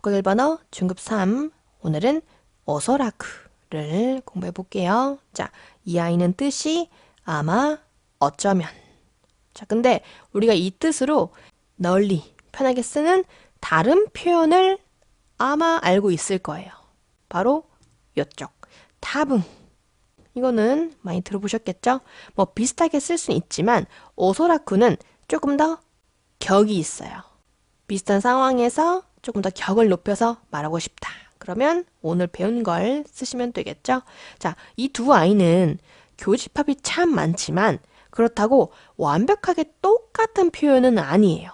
독학 1번어 중급 3 오늘은 어서라크를 공부해 볼게요. 자, 이 아이는 뜻이 아마 어쩌면 자, 근데 우리가 이 뜻으로 널리 편하게 쓰는 다른 표현을 아마 알고 있을 거예요. 바로 요쪽 타붕 이거는 많이 들어보셨겠죠? 뭐 비슷하게 쓸 수는 있지만 오소라쿠는 조금 더 격이 있어요. 비슷한 상황에서 조금 더 격을 높여서 말하고 싶다. 그러면 오늘 배운 걸 쓰시면 되겠죠? 자, 이 두 아이는 교집합이 참 많지만 그렇다고 완벽하게 똑같은 표현은 아니에요.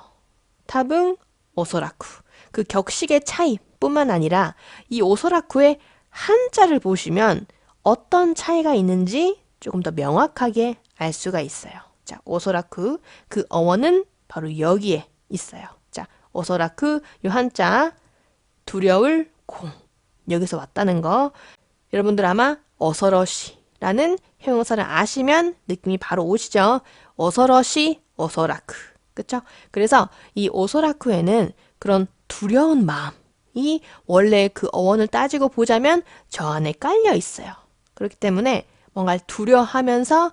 탑은 오소라쿠. 그 격식의 차이뿐만 아니라 이 오소라쿠의 한자를 보시면 어떤 차이가 있는지 조금 더 명확하게 알 수가 있어요. 자, 오소라쿠 그 어원은 바로 여기에 있어요. 자, 오소라쿠 요 한자 두려울 공 여기서 왔다는 거 여러분들 아마 어서러시라는 형용사를 아시면 느낌이 바로 오시죠. 어서러시 어서라쿠 그쵸? 그래서 이 오소라쿠에는 그런 두려운 마음이 원래 그 어원을 따지고 보자면 저 안에 깔려 있어요. 그렇기 때문에 뭔가 두려워하면서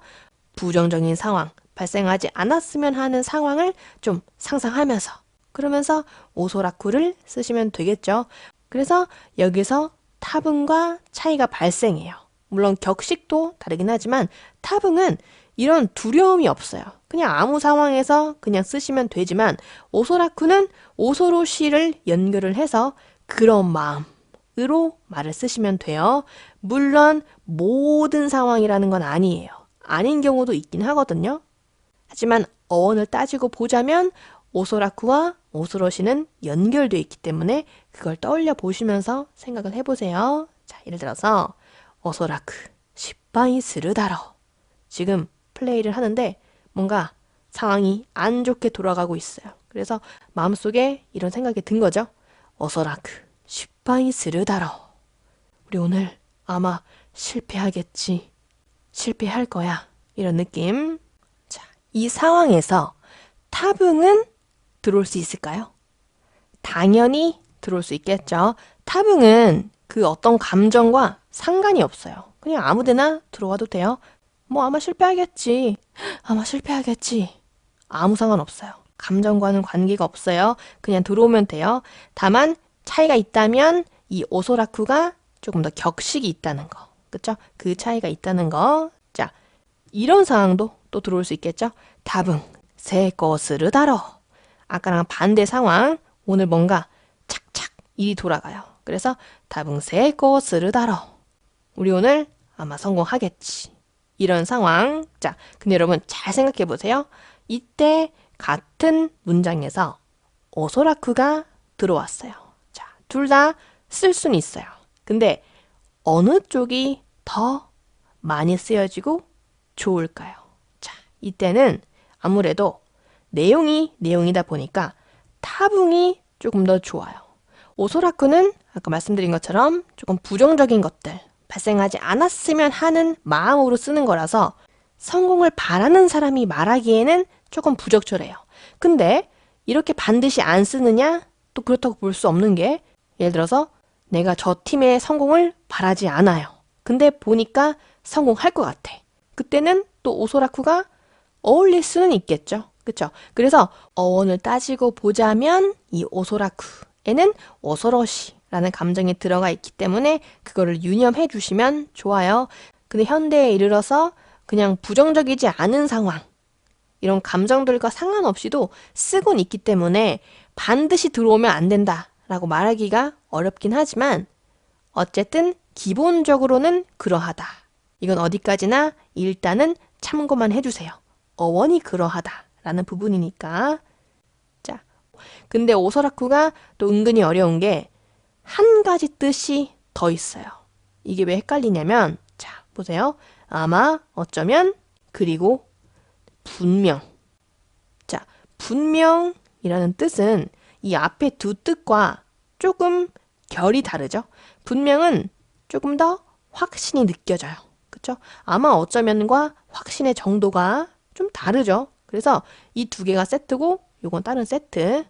부정적인 상황 발생하지 않았으면 하는 상황을 좀 상상하면서 그러면서 오소라쿠를 쓰시면 되겠죠. 그래서 여기서 타붕과 차이가 발생해요. 물론 격식도 다르긴 하지만 타붕은 이런 두려움이 없어요. 그냥 아무 상황에서 그냥 쓰시면 되지만 오소라쿠는 오소로시를 연결을 해서 그런 마음으로 말을 쓰시면 돼요. 물론 모든 상황이라는 건 아니에요. 아닌 경우도 있긴 하거든요. 하지만 어원을 따지고 보자면 오소라쿠와 오소로시는 연결되어 있기 때문에 그걸 떠올려 보시면서 생각을 해보세요. 자, 예를 들어서 오소라쿠 십바이 스르다로 지금 플레이를 하는데 뭔가 상황이 안 좋게 돌아가고 있어요. 그래서 마음속에 이런 생각이 든 거죠. 오소라쿠 십바이 스르다로 우리 오늘 아마 실패하겠지. 실패할 거야. 이런 느낌. 자, 이 상황에서 타붕은 들어올 수 있을까요? 당연히 들어올 수 있겠죠. 타붕은 그 어떤 감정과 상관이 없어요. 그냥 아무 데나 들어와도 돼요. 뭐 아마 실패하겠지. 아마 실패하겠지. 아무 상관없어요. 감정과는 관계가 없어요. 그냥 들어오면 돼요. 다만 차이가 있다면 이 오소라쿠가 조금 더 격식이 있다는 거. 그쵸? 그 차이가 있다는 거. 자, 이런 상황도 또 들어올 수 있겠죠? 답은 새 것을 다뤄. 아까랑 반대 상황. 오늘 뭔가 착착 일이 돌아가요. 그래서 새 것을 다뤄. 우리 오늘 아마 성공하겠지. 이런 상황. 자, 근데 여러분 잘 생각해 보세요. 이때 같은 문장에서 오소라쿠가 들어왔어요. 자, 둘 다 쓸 수는 있어요. 근데 어느 쪽이 더 많이 쓰여지고 좋을까요? 자, 이때는 아무래도 내용이 내용이다 보니까 타붕이 조금 더 좋아요. 오소라쿠는 아까 말씀드린 것처럼 조금 부정적인 것들 발생하지 않았으면 하는 마음으로 쓰는 거라서 성공을 바라는 사람이 말하기에는 조금 부적절해요. 근데 이렇게 반드시 안 쓰느냐? 또 그렇다고 볼 수 없는 게 예를 들어서 내가 저 팀의 성공을 바라지 않아요. 근데 보니까 성공할 것 같아. 그때는 또 오소라쿠가 어울릴 수는 있겠죠. 그쵸? 그래서 어원을 따지고 보자면 이 오소라쿠에는 오소러시라는 감정이 들어가 있기 때문에 그거를 유념해 주시면 좋아요. 근데 현대에 이르러서 그냥 부정적이지 않은 상황, 이런 감정들과 상관없이도 쓰곤 있기 때문에 반드시 들어오면 안 된다라고 말하기가 어렵긴 하지만 어쨌든 기본적으로는 그러하다. 이건 어디까지나 일단은 참고만 해주세요. 어원이 그러하다 라는 부분이니까. 자, 근데 오서라쿠가 또 은근히 어려운 게 한 가지 뜻이 더 있어요. 이게 왜 헷갈리냐면, 자, 보세요. 아마, 어쩌면, 그리고 분명. 자, 분명이라는 뜻은 이 앞에 두 뜻과 조금 결이 다르죠. 분명은 조금 더 확신이 느껴져요. 그쵸? 아마 어쩌면과 확신의 정도가 좀 다르죠. 그래서 이 두 개가 세트고 요건 다른 세트.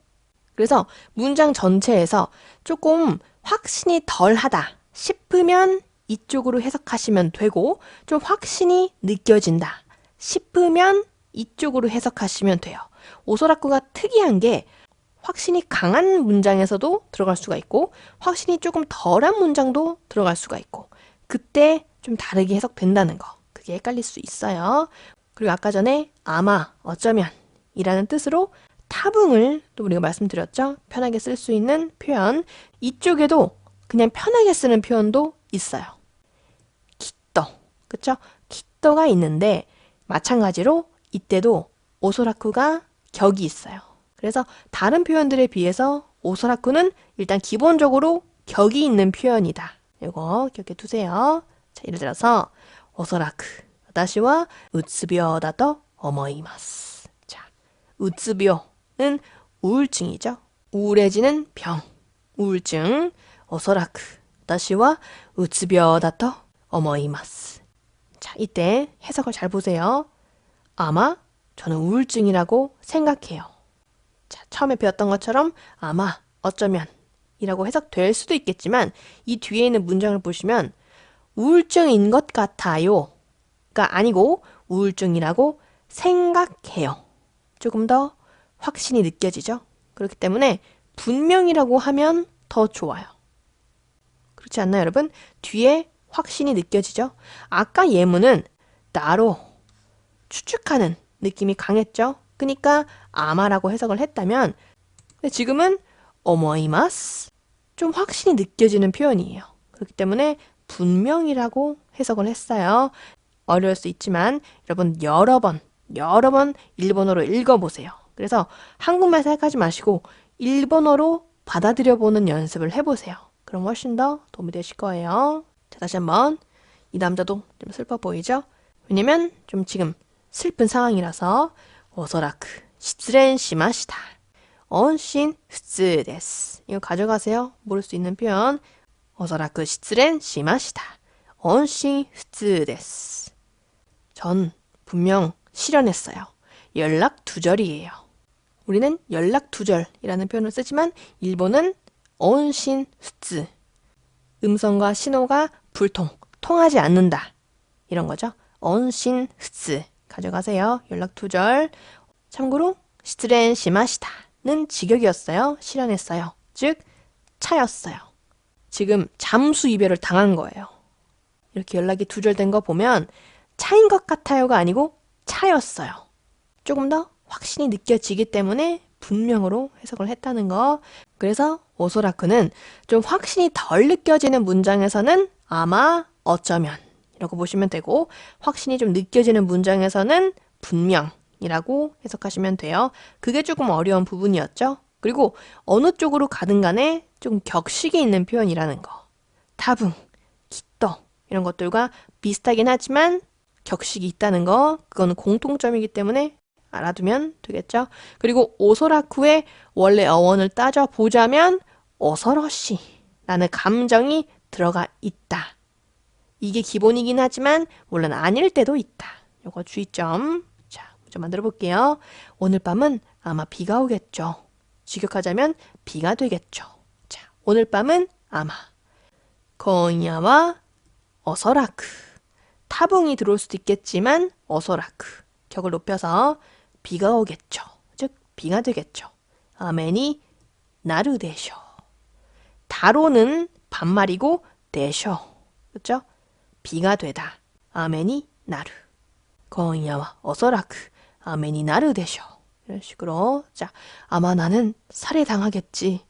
그래서 문장 전체에서 조금 확신이 덜하다 싶으면 이쪽으로 해석하시면 되고 좀 확신이 느껴진다 싶으면 이쪽으로 해석하시면 돼요. 오소라쿠가 특이한 게 확신이 강한 문장에서도 들어갈 수가 있고 확신이 조금 덜한 문장도 들어갈 수가 있고 그때 좀 다르게 해석된다는 거. 그게 헷갈릴 수 있어요. 그리고 아까 전에 아마 어쩌면 이라는 뜻으로 타붕을 또 우리가 말씀드렸죠. 편하게 쓸 수 있는 표현. 이쪽에도 그냥 편하게 쓰는 표현도 있어요. 기떠. 그쵸? 기떠가 있는데 마찬가지로 이때도 오소라쿠가 격이 있어요. 그래서 다른 표현들에 비해서 오소라쿠는 일단 기본적으로 격이 있는 표현이다. 이거 기억해 두세요. 자, 예를 들어서 오소라쿠 私はうつ病だと思います. 자, 우츠병은 우울증이죠. 우울해지는 병, 우울증. おそらく私はうつ病だと思います. 자, 이때 해석을 잘 보세요. 아마 저는 우울증이라고 생각해요. 자, 처음에 배웠던 것처럼 아마 어쩌면 이라고 해석될 수도 있겠지만 이 뒤에 있는 문장을 보시면 우울증인 것 같아요. 가 아니고 우울증이라고 생각해요. 조금 더 확신이 느껴지죠? 그렇기 때문에 분명이라고 하면 더 좋아요. 그렇지 않나요, 여러분? 뒤에 확신이 느껴지죠? 아까 예문은 나로 추측하는 느낌이 강했죠? 그러니까 아마라고 해석을 했다면 지금은 어머이마스 좀 확신이 느껴지는 표현이에요. 그렇기 때문에 분명이라고 해석을 했어요. 어려울 수 있지만 여러분 여러 번 여러 번 일본어로 읽어보세요. 그래서 한국말 생각하지 마시고 일본어로 받아들여 보는 연습을 해보세요. 그럼 훨씬 더 도움이 되실 거예요. 자, 다시 한번 이 남자도 좀 슬퍼 보이죠? 왜냐면 좀 지금 슬픈 상황이라서 오소라크 시츠렌 시마시다. 언신 후츠 데스. 이거 가져가세요. 모를 수 있는 표현. 오소라크 시츠렌 시마시다. 언신 후츠 데스. 전 분명 실현했어요. 연락 두절이에요. 우리는 연락 두절이라는 표현을 쓰지만 일본은 언신 후츠. 음성과 신호가 불통, 통하지 않는다. 이런 거죠. 언신 후츠. 가져가세요. 연락 두절. 참고로 시트렌 시마시다는 직역이었어요. 실현했어요. 즉 차였어요. 지금 잠수 이별을 당한 거예요. 이렇게 연락이 두절된 거 보면 차인 것 같아요가 아니고 차였어요. 조금 더 확신이 느껴지기 때문에 분명으로 해석을 했다는 거. 그래서 오소라쿠는 좀 확신이 덜 느껴지는 문장에서는 아마 어쩌면 이라고 보시면 되고 확신이 좀 느껴지는 문장에서는 분명이라고 해석하시면 돼요. 그게 조금 어려운 부분이었죠. 그리고 어느 쪽으로 가든 간에 조금 격식이 있는 표현이라는 거. 타붕, 기떠 이런 것들과 비슷하긴 하지만 격식이 있다는 거 그거는 공통점이기 때문에 알아두면 되겠죠. 그리고 오소라쿠의 원래 어원을 따져 보자면 어서러시 라는 감정이 들어가 있다. 이게 기본이긴 하지만 물론 아닐 때도 있다. 요거 주의점. 자, 문제 만들어 볼게요. 오늘 밤은 아마 비가 오겠죠. 직역하자면 비가 되겠죠. 자, 오늘 밤은 아마. 어서라크. 타붕이 들어올 수도 있겠지만 어서라크. 격을 높여서 비가 오겠죠. 즉 비가 되겠죠. 아멘이 나르데쇼. 다로는 반말이고 대쇼. 그렇죠? 비가 되다. 아멘이 나르. 거야와 어서라크 아멘이 나르 되셔. 이런 식으로 자 아마 나는 살해당하겠지.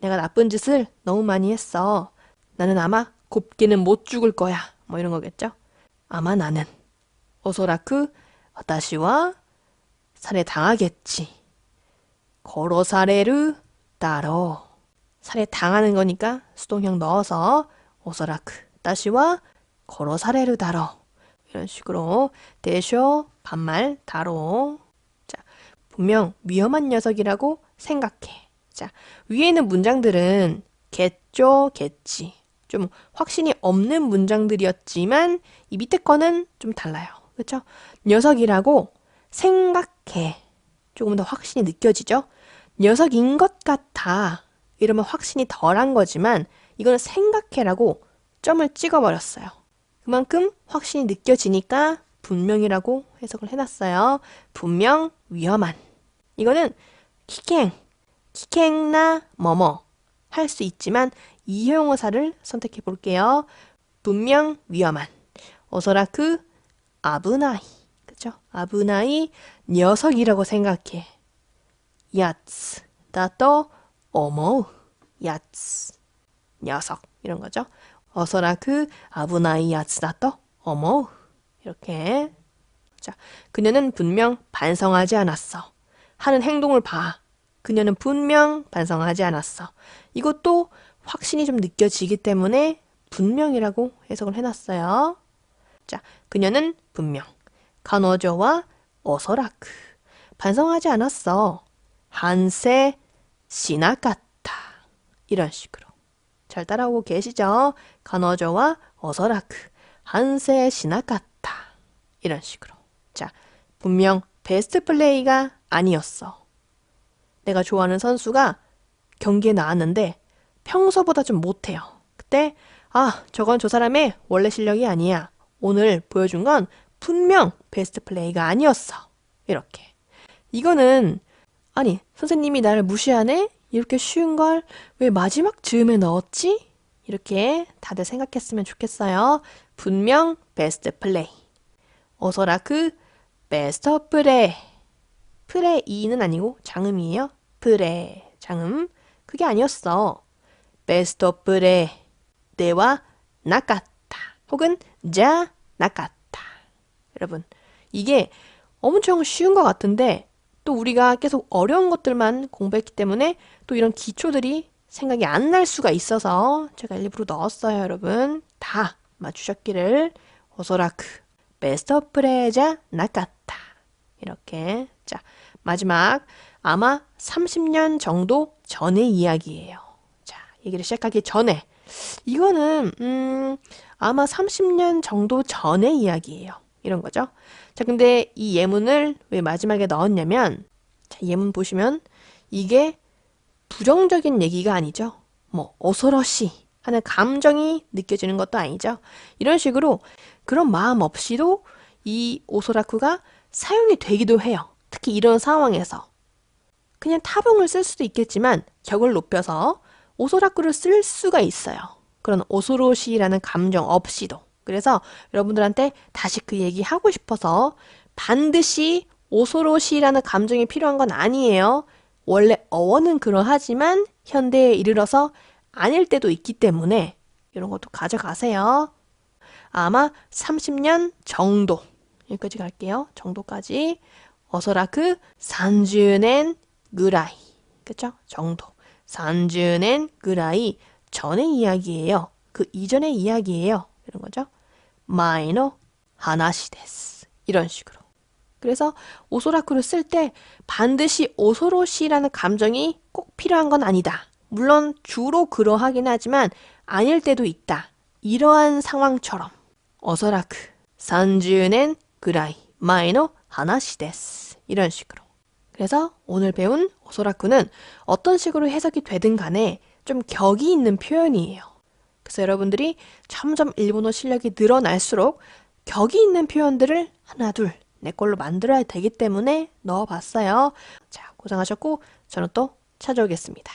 내가 나쁜 짓을 너무 많이 했어. 나는 아마 곱게는 못 죽을 거야. 뭐 이런 거겠죠. 아마 나는 어서라크 와다시와 살해 당하겠지. 걸어사레르 따로 살해 당하는 거니까 수동형 넣어서 오서라크 다시와 걸어 사례를 다뤄. 이런 식으로 대쇼 반말 다뤄. 자, 분명 위험한 녀석이라고 생각해. 자, 위에 있는 문장들은 겠죠, 겠지. 좀 확신이 없는 문장들이었지만 이 밑에 거는 좀 달라요. 그렇죠? 녀석이라고 생각해. 조금 더 확신이 느껴지죠? 녀석인 것 같아. 이러면 확신이 덜한 거지만 이거는 생각해라고 점을 찍어버렸어요. 그만큼 확신이 느껴지니까 분명이라고 해석을 해놨어요. 분명 위험한. 이거는 키캥, 키캥나 뭐뭐 할 수 있지만 이형어사를 선택해 볼게요. 분명 위험한. 오소라크 아브나이. 그죠? 아브나이 녀석이라고 생각해. 야츠. 다또 어머우. 야츠. 녀석. 이런 거죠. 어서라크 아브나이 야츠다또 어머우. 이렇게. 자, 그녀는 분명 반성하지 않았어. 하는 행동을 봐. 그녀는 분명 반성하지 않았어. 이것도 확신이 좀 느껴지기 때문에 분명이라고 해석을 해놨어요. 자, 그녀는 분명. 간호저와 어서라크. 반성하지 않았어. 한세 시나갔다. 이런 식으로. 잘 따라오고 계시죠? 간호저와 어서라크. 한세 시나갔다. 이런 식으로. 자, 분명 베스트 플레이가 아니었어. 내가 좋아하는 선수가 경기에 나왔는데 평소보다 좀 못해요. 그때 아 저건 저 사람의 원래 실력이 아니야. 오늘 보여준 건 분명 베스트 플레이가 아니었어. 이렇게. 이거는 아니 선생님이 나를 무시하네? 이렇게 쉬운 걸 왜 마지막 즈음에 넣었지? 이렇게 다들 생각했으면 좋겠어요. 분명 베스트 플레이. 오소라크 베스트 플레이. 프레 이는 아니고 장음이에요. 프레 장음 그게 아니었어. 베스트 프레 내와 나갔다 혹은 자 나갔다. 여러분 이게 엄청 쉬운 것 같은데 또 우리가 계속 어려운 것들만 공부했기 때문에 또 이런 기초들이 생각이 안 날 수가 있어서 제가 일부러 넣었어요, 여러분. 다 맞추셨기를 오소라크 베스트 프레자 나갔다. 이렇게. 자, 마지막. 아마 30년 정도 전의 이야기예요. 자, 얘기를 시작하기 전에. 이거는, 음, 아마 30년 정도 전의 이야기예요. 이런 거죠. 자, 근데 이 예문을 왜 마지막에 넣었냐면, 자, 예문 보시면, 이게 부정적인 얘기가 아니죠. 뭐, 어서러시 하는 감정이 느껴지는 것도 아니죠. 이런 식으로 그런 마음 없이도 이 오소라쿠가 사용이 되기도 해요. 특히 이런 상황에서. 그냥 타봉을 쓸 수도 있겠지만 격을 높여서 오소라쿠를 쓸 수가 있어요. 그런 오소로시라는 감정 없이도. 그래서 여러분들한테 다시 그 얘기 하고 싶어서 반드시 오소로시라는 감정이 필요한 건 아니에요. 원래 어원은 그러하지만 현대에 이르러서 아닐 때도 있기 때문에 이런 것도 가져가세요. 아마 30년 정도 여기까지 갈게요. 정도까지. 어서라크 30년 그라이. 그쵸? 정도. 30년 그라이 전의 이야기예요. 그 이전의 이야기예요. 이런 거죠. 마이너 하나시 데스. 이런 식으로. 그래서 오소라쿠를 쓸 때 반드시 오소로시라는 감정이 꼭 필요한 건 아니다. 물론 주로 그러하긴 하지만 아닐 때도 있다. 이러한 상황처럼 어서라크 30년 그라이 마이너 하나시 데스. 이런 식으로. 그래서 오늘 배운 오소라쿠는 어떤 식으로 해석이 되든 간에 좀 격이 있는 표현이에요. 그래서 여러분들이 점점 일본어 실력이 늘어날수록 격이 있는 표현들을 하나, 둘, 내 걸로 만들어야 되기 때문에 넣어봤어요. 자, 고생하셨고, 저는 또 찾아오겠습니다.